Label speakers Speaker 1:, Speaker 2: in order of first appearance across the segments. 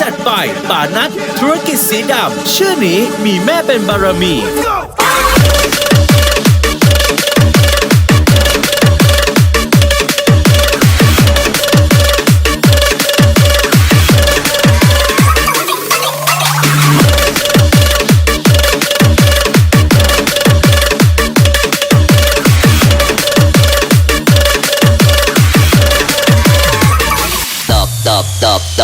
Speaker 1: จัดไปป่านัดธุรกิจสีดำชื่อนี้มีแม่เป็นบารมี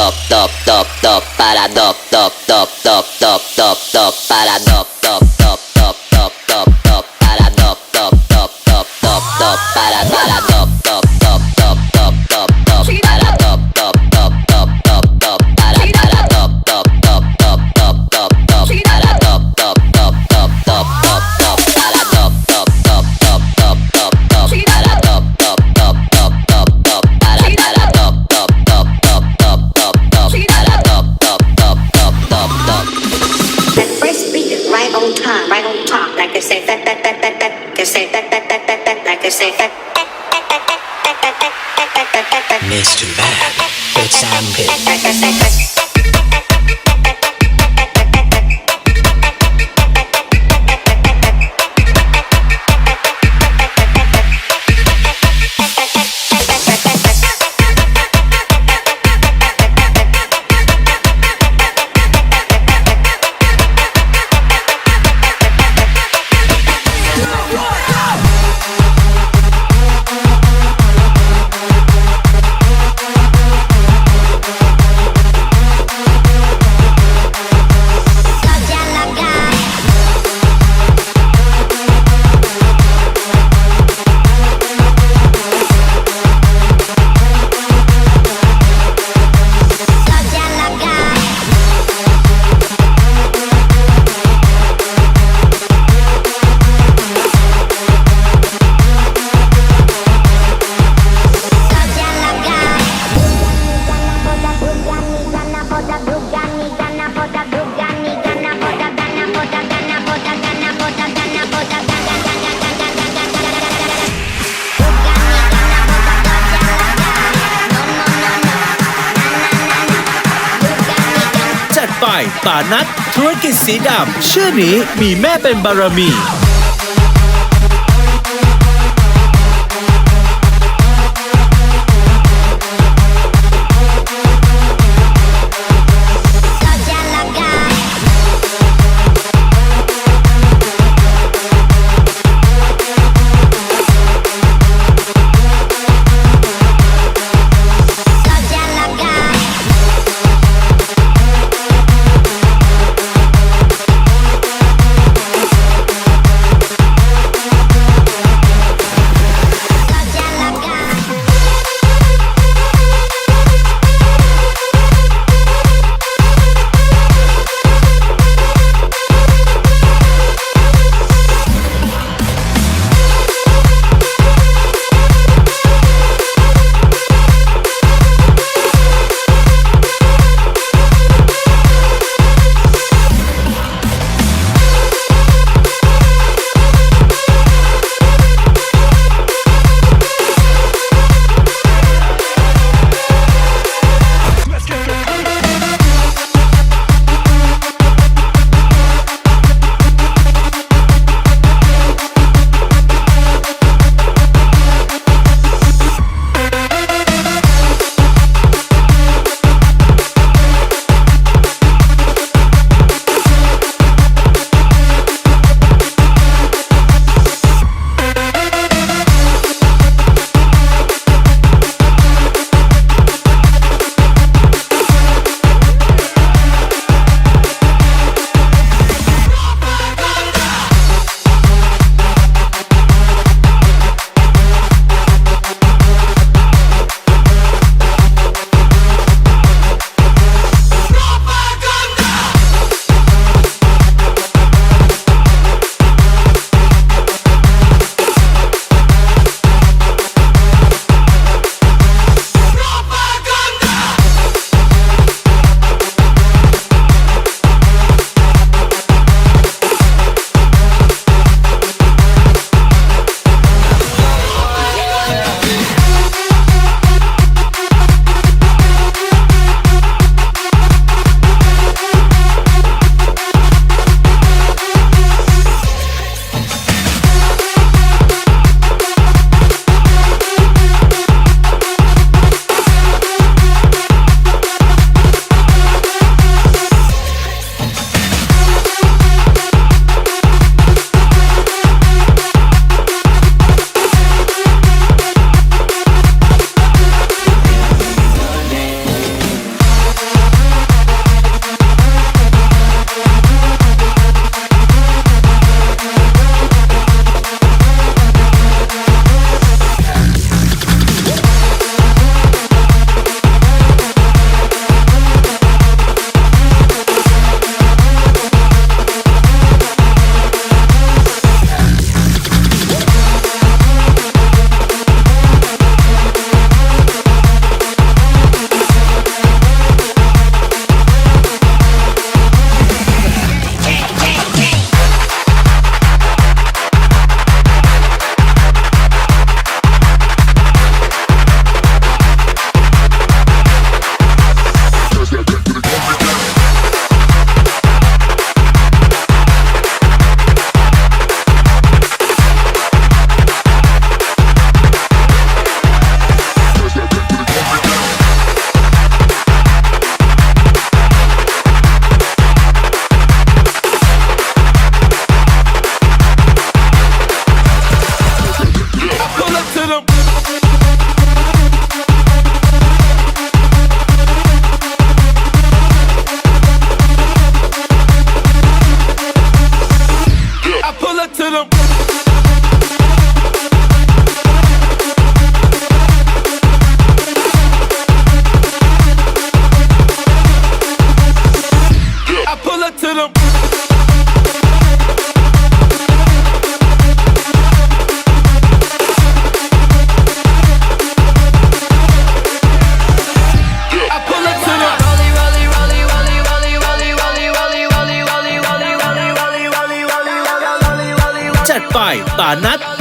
Speaker 2: top, top, top, top, para top, top, top, top, top, top, top, para top, top, top,
Speaker 1: นัดธุรกิจสีดำชื่อนี้มีแม่เป็นบารมี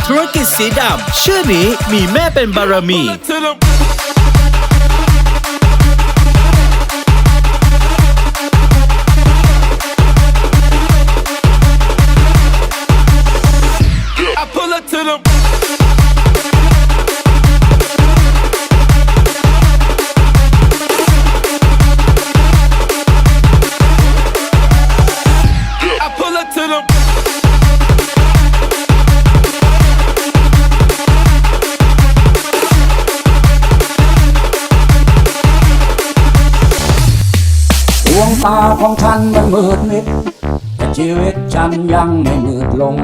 Speaker 1: ธุรกิจสีดำชื่อนี้มีแม่เป็นบารมี
Speaker 3: ตาของฉันมันมืดมิด แต่ชีวิตฉันยังไม่มืดลง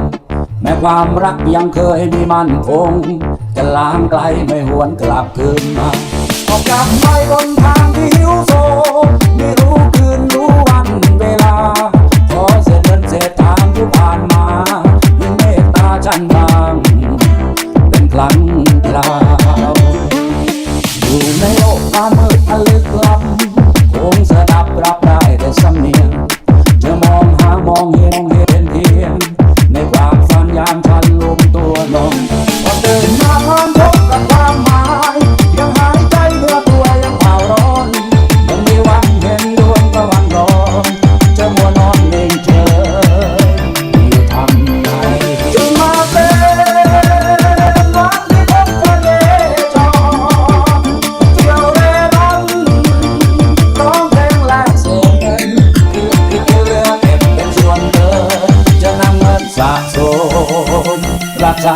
Speaker 3: แม้ความรักยังเคยมีมั่นคง จะล้างไกลไม่หวนกลับคืนมาออกจากไปบนทางที่หิวโซ on, get on, get on.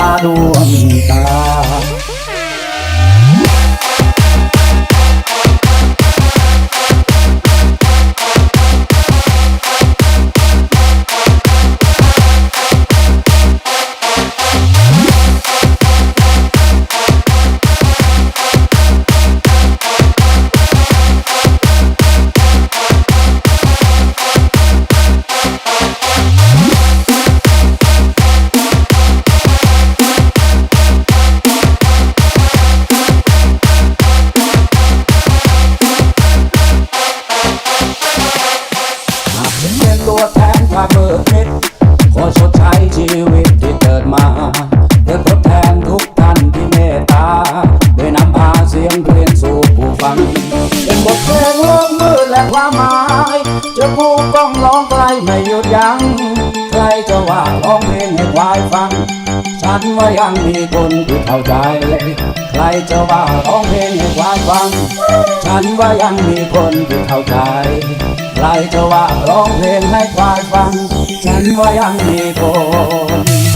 Speaker 3: าดวงตา มีคนคือเข้าใจใครจะว่าร้องเพลงให้ความฟัง ฉันว่ายังมีคนที่เข้าใจ ใครจะว่าร้องเพลงให้ควายฟัง ฉันว่ายังมีคน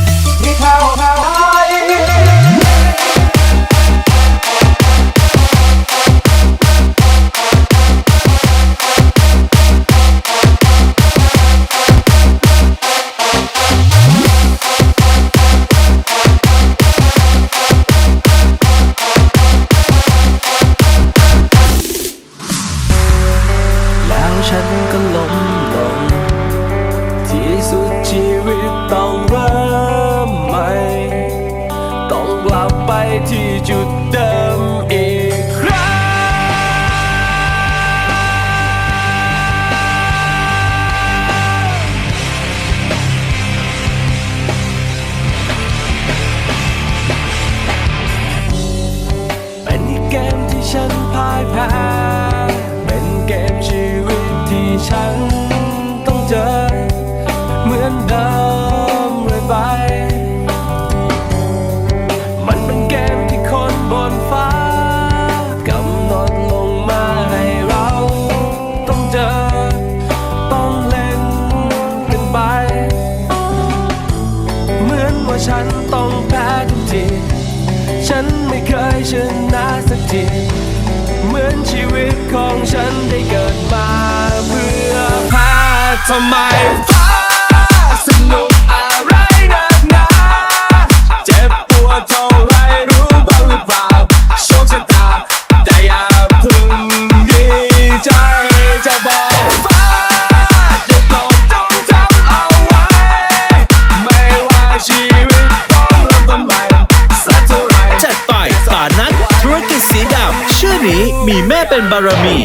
Speaker 3: ที เห
Speaker 4: มือนชีวิตของฉันได้เกิดมาเพื่อพาทำไม ชื่อนี้มี
Speaker 1: แม่เป็นบารมี